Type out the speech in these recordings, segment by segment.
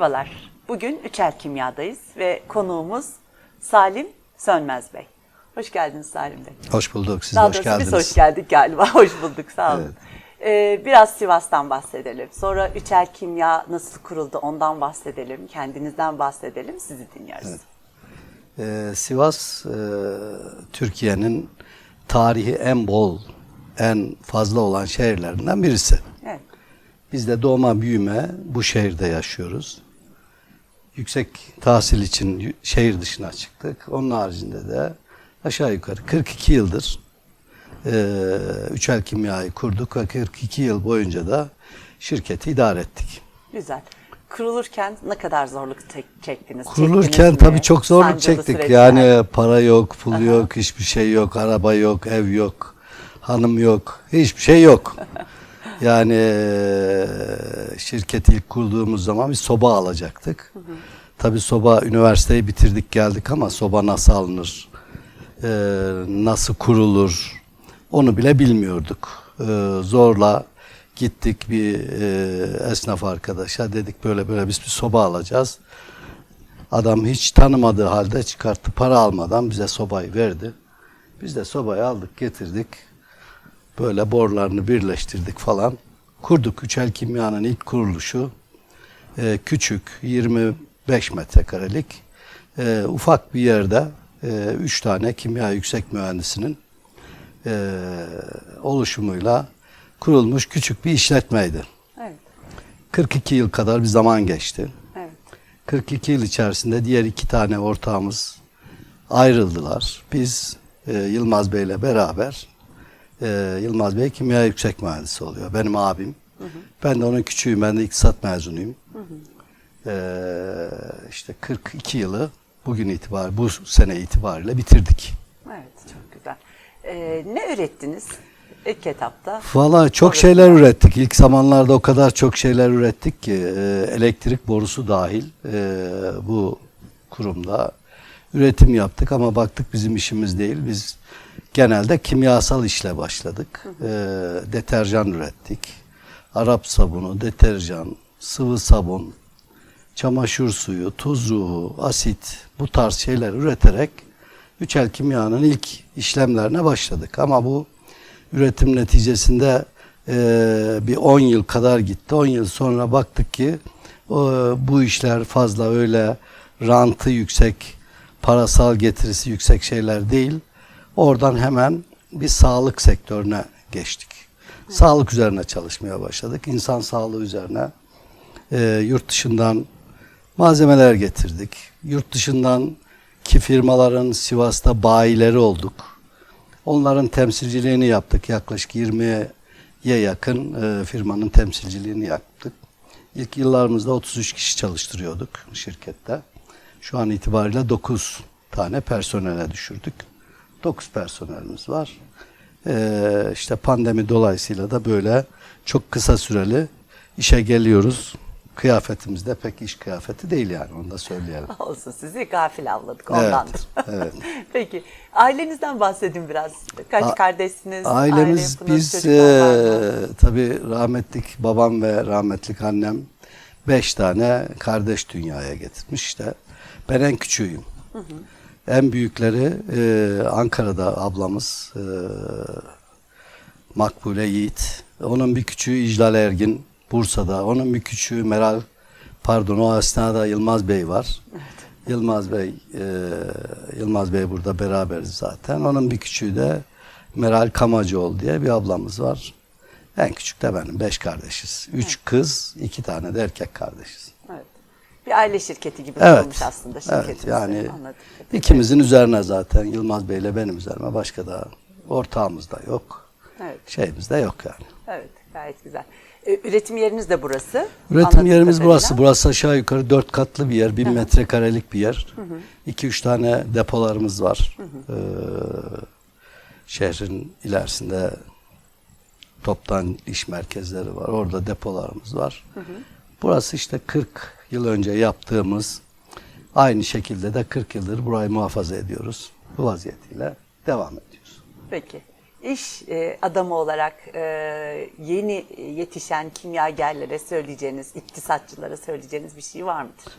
Merhabalar. Bugün Üçer Kimya'dayız ve konuğumuz Salim Sönmez Bey. Hoş geldiniz Salim Bey. Hoş bulduk. Siz Daha hoş geldiniz. biz hoş geldik galiba. Hoş bulduk. Sağ olun. Ee, biraz Sivas'tan bahsedelim. Sonra Üçer Kimya nasıl kuruldu ondan bahsedelim. Kendinizden bahsedelim. Sizi dinliyoruz. Ee, Sivas, e, Türkiye'nin tarihi en bol, en fazla olan şehirlerinden birisi. Evet. Biz de doğma büyüme bu şehirde yaşıyoruz. Yüksek tahsil için şehir dışına çıktık. Onun haricinde de aşağı yukarı 42 yıldır e, Üçel Kimya'yı kurduk ve 42 yıl boyunca da şirketi idare ettik. Güzel. Kurulurken ne kadar zorluk çektiniz? Kurulurken tabii çok zorluk Sancılı çektik. süreçler. Yani para yok, pul yok, hiçbir şey yok, araba yok, ev yok, hanım yok, hiçbir şey yok. Yani şirketi ilk kurduğumuz zaman bir soba alacaktık. Tabii soba üniversiteyi bitirdik geldik ama soba nasıl alınır, nasıl kurulur onu bile bilmiyorduk. Zorla gittik bir esnaf arkadaşa dedik böyle böyle biz bir soba alacağız. Adam hiç tanımadığı halde çıkarttı para almadan bize sobayı verdi. Biz de sobayı aldık getirdik. Böyle borlarını birleştirdik falan. Kurduk. Üçel Kimya'nın ilk kuruluşu e, küçük 25 metrekarelik e, ufak bir yerde e, üç tane kimya yüksek mühendisinin e, oluşumuyla kurulmuş küçük bir işletmeydi. Evet. 42 yıl kadar bir zaman geçti. Evet. 42 yıl içerisinde diğer iki tane ortağımız ayrıldılar. Biz e, Yılmaz Bey ile beraber e, Yılmaz Bey kimya yüksek mühendisi oluyor. Benim abim. Ben de onun küçüğüyüm. Ben de iktisat mezunuyum. E, işte 42 yılı bugün itibar, bu sene itibariyle bitirdik. Evet. Çok güzel. Ee, ne ürettiniz ilk etapta? Valla çok Orası şeyler ürettik. İlk zamanlarda o kadar çok şeyler ürettik ki e, elektrik borusu dahil e, bu kurumda üretim yaptık ama baktık bizim işimiz değil. Biz genelde kimyasal işle başladık. E, deterjan ürettik. Arap sabunu, deterjan, sıvı sabun, çamaşır suyu, tuz ruhu, asit bu tarz şeyler üreterek Üçel Kimya'nın ilk işlemlerine başladık. Ama bu üretim neticesinde eee, bir 10 yıl kadar gitti. 10 yıl sonra baktık ki o, bu işler fazla öyle rantı yüksek, parasal getirisi yüksek şeyler değil. Oradan hemen bir sağlık sektörüne geçtik. Sağlık üzerine çalışmaya başladık. İnsan sağlığı üzerine e, yurt dışından malzemeler getirdik. Yurt dışından ki firmaların Sivas'ta bayileri olduk. Onların temsilciliğini yaptık. Yaklaşık 20'ye yakın e, firmanın temsilciliğini yaptık. İlk yıllarımızda 33 kişi çalıştırıyorduk şirkette. Şu an itibariyle 9 tane personele düşürdük. 9 personelimiz var. E, işte pandemi dolayısıyla da böyle çok kısa süreli işe geliyoruz. Kıyafetimiz de pek iş kıyafeti değil yani onu da söyleyelim. Olsun sizi gafil avladık Evet, ondandır. evet. Peki ailenizden bahsedin biraz. Kaç A- kardeşsiniz? Aile Ailemiz yapınız, biz e, tabii rahmetlik babam ve rahmetlik annem beş tane kardeş dünyaya getirmiş işte. Ben en küçüğüyüm. En büyükleri e, Ankara'da ablamız e, Makbule Yiğit. Onun bir küçüğü İclal Ergin Bursa'da. Onun bir küçüğü Meral pardon o esnada Yılmaz Bey var. Yılmaz Bey e, Yılmaz Bey burada beraberiz zaten. Onun bir küçüğü de Meral Kamacıoğlu diye bir ablamız var. En küçük de benim. Beş kardeşiz. Üç kız, iki tane de erkek kardeşiz. Evet. Bir aile şirketi gibi Evet. kurulmuş aslında Evet şirketiniz. yani Anladım. ikimizin üzerine zaten Yılmaz Bey ile benim üzerime başka da ortağımız da yok. Evet. Şeyimiz de yok yani. Evet, gayet güzel. Ee, üretim yeriniz de burası. Üretim yerimiz kadarıyla. burası. Burası aşağı yukarı dört katlı bir yer. Bin metrekarelik bir yer. İki üç tane depolarımız var. Ee, şehrin ilerisinde toptan iş merkezleri var. Orada depolarımız var. Burası işte 40 yıl önce yaptığımız aynı şekilde de 40 yıldır burayı muhafaza ediyoruz. Bu vaziyetiyle devam ediyoruz. Peki. iş e, adamı olarak e, yeni yetişen kimyagerlere söyleyeceğiniz, iktisatçılara söyleyeceğiniz bir şey var mıdır?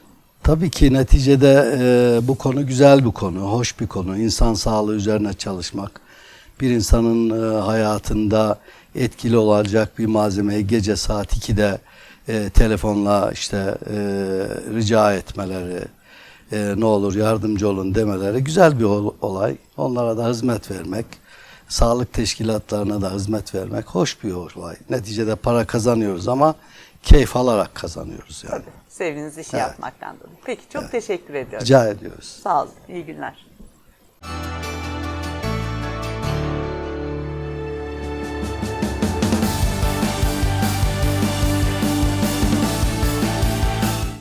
Tabii ki neticede e, bu konu güzel bir konu, hoş bir konu. İnsan sağlığı üzerine çalışmak, bir insanın e, hayatında etkili olacak bir malzemeyi gece saat 2'de e, telefonla işte e, rica etmeleri, e, ne olur yardımcı olun demeleri güzel bir ol- olay. Onlara da hizmet vermek, sağlık teşkilatlarına da hizmet vermek hoş bir olay. Neticede para kazanıyoruz ama keyif alarak kazanıyoruz yani. Sevdiğiniz işi yapmaktan dolayı. Peki çok teşekkür ediyorum. Rica ediyoruz. Sağ olun. İyi günler.